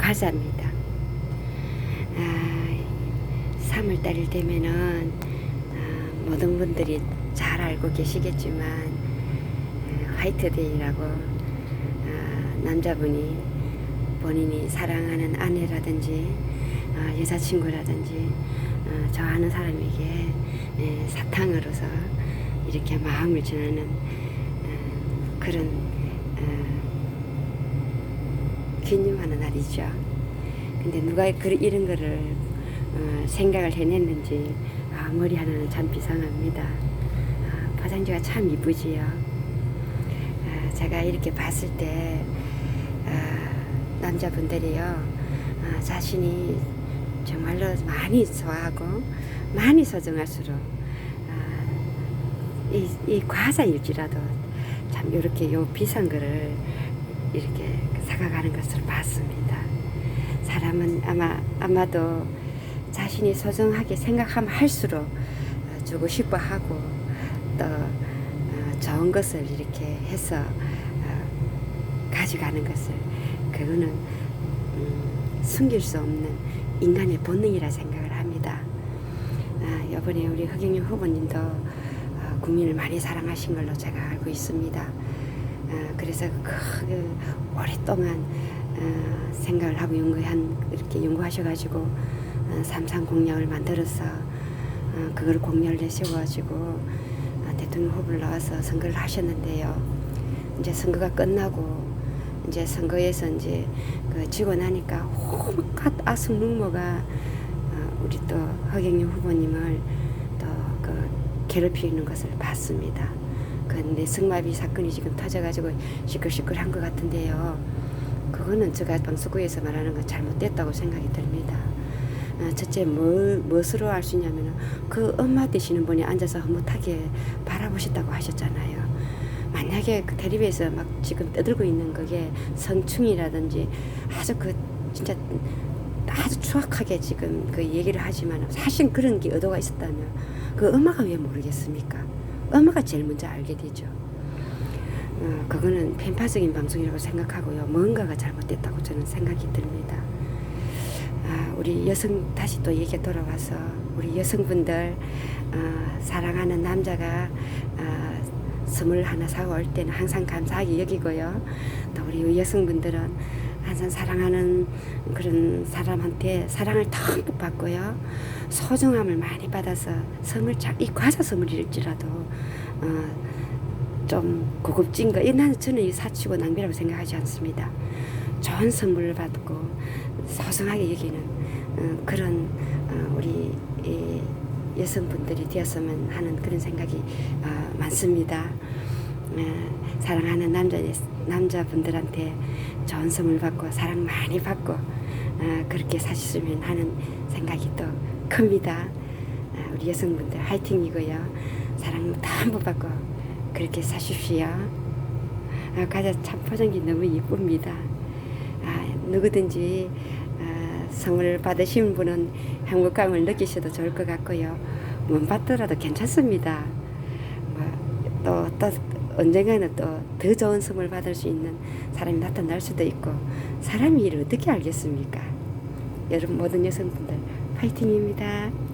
과자입니다. 아, 3월달이 되면은 아, 모든 분들이 잘 알고 계시겠지만 아, 화이트데이라고 아, 남자분이 본인이 사랑하는 아내라든지 아, 여자친구라든지 아, 좋아하는 사람에게 에, 사탕으로서 이렇게 마음을 전하는 아, 그런 아, 기념하는 날이죠. 근데 누가 그 이런 거를 어, 생각을 해냈는지 아, 머리 하나는 참 비상합니다. 아, 포장지가 참 이쁘지요. 아, 제가 이렇게 봤을 때 아, 남자분들이요 아, 자신이 정말로 많이 좋아하고 많이 소중할수록 아, 이, 이 과자일지라도 참 이렇게 요 비싼 거를 이렇게 사가가는 것을 봤습니다. 사람은 아마 아마도 자신이 소중하게 생각하면 할수록 어, 주고 싶어 하고 또 어, 좋은 것을 이렇게 해서 어, 가져가는 것을 그거는 음, 숨길 수 없는 인간의 본능이라 생각을 합니다. 아, 이번에 우리 허경영 후보님도 어, 국민을 많이 사랑하신 걸로 제가 알고 있습니다. 어, 그래서 그 오랫동안 어, 생각을 하고 연구한 이렇게 연구하셔가지고 어, 삼상 공약을 만들어서 어, 그걸 공약을 내세워가지고 어, 대통령 후보를 나와서 선거를 하셨는데요. 이제 선거가 끝나고 이제 선거에서 이제 그 지고 나니까 온갖 아승묵모가 어, 우리 또 허경영 후보님을 또 그 괴롭히는 것을 봤습니다. 근데 승마비 사건이 지금 터져가지고 시끌시끌한 것 같은데요. 그거는 제가 방송국에서 말하는 건 잘못됐다고 생각이 듭니다. 어, 첫째 뭘 무엇으로 알 수 있냐면은 그 엄마 되시는 분이 앉아서 흐뭇하게 바라보셨다고 하셨잖아요. 만약에 그 텔레비에서 막 지금 떠들고 있는 그게 성충이라든지 아주 그 진짜 아주 추악하게 지금 그 얘기를 하지만 사실 그런 게 의도가 있었다면 그 엄마가 왜 모르겠습니까? 엄마가 제일 먼저 알게 되죠. 어, 그거는 편파적인 방송이라고 생각하고요. 뭔가가 잘못됐다고 저는 생각이 듭니다. 아, 우리 여성 다시 또 얘기 돌아와서 우리 여성분들 어, 사랑하는 남자가 어, 선물 하나 사고 올 때는 항상 감사하게 여기고요. 또 우리 여성분들은 항상 사랑하는 그런 사람한테 사랑을 듬뿍 받고요. 소중함을 많이 받아서 선물 참, 이 과자 선물일지라도 어, 좀 고급진 거. 이 나는 저는 이 사치고 낭비라고 생각하지 않습니다. 좋은 선물을 받고 소중하게 여기는 어, 그런 어, 우리 이 여성분들이 되었으면 하는 그런 생각이 어, 많습니다. 어, 사랑하는 남자 남자분들한테 좋은 선물 받고 사랑 많이 받고 어, 그렇게 사셨으면 하는 생각이 또 큽니다. 어, 우리 여성분들 화이팅이고요. 사랑 전부 받고 그렇게 사십시오. 아, 과자 참 포장지 너무 이쁩니다. 아, 누구든지 아, 선물을 받으신 분은 행복감을 느끼셔도 좋을 것 같고요. 못 받더라도 괜찮습니다. 뭐, 또, 또 언젠가는 또 더 좋은 선물 받을 수 있는 사람이 나타날 수도 있고 사람이 이를 어떻게 알겠습니까? 여러분 모든 여성분들 파이팅입니다.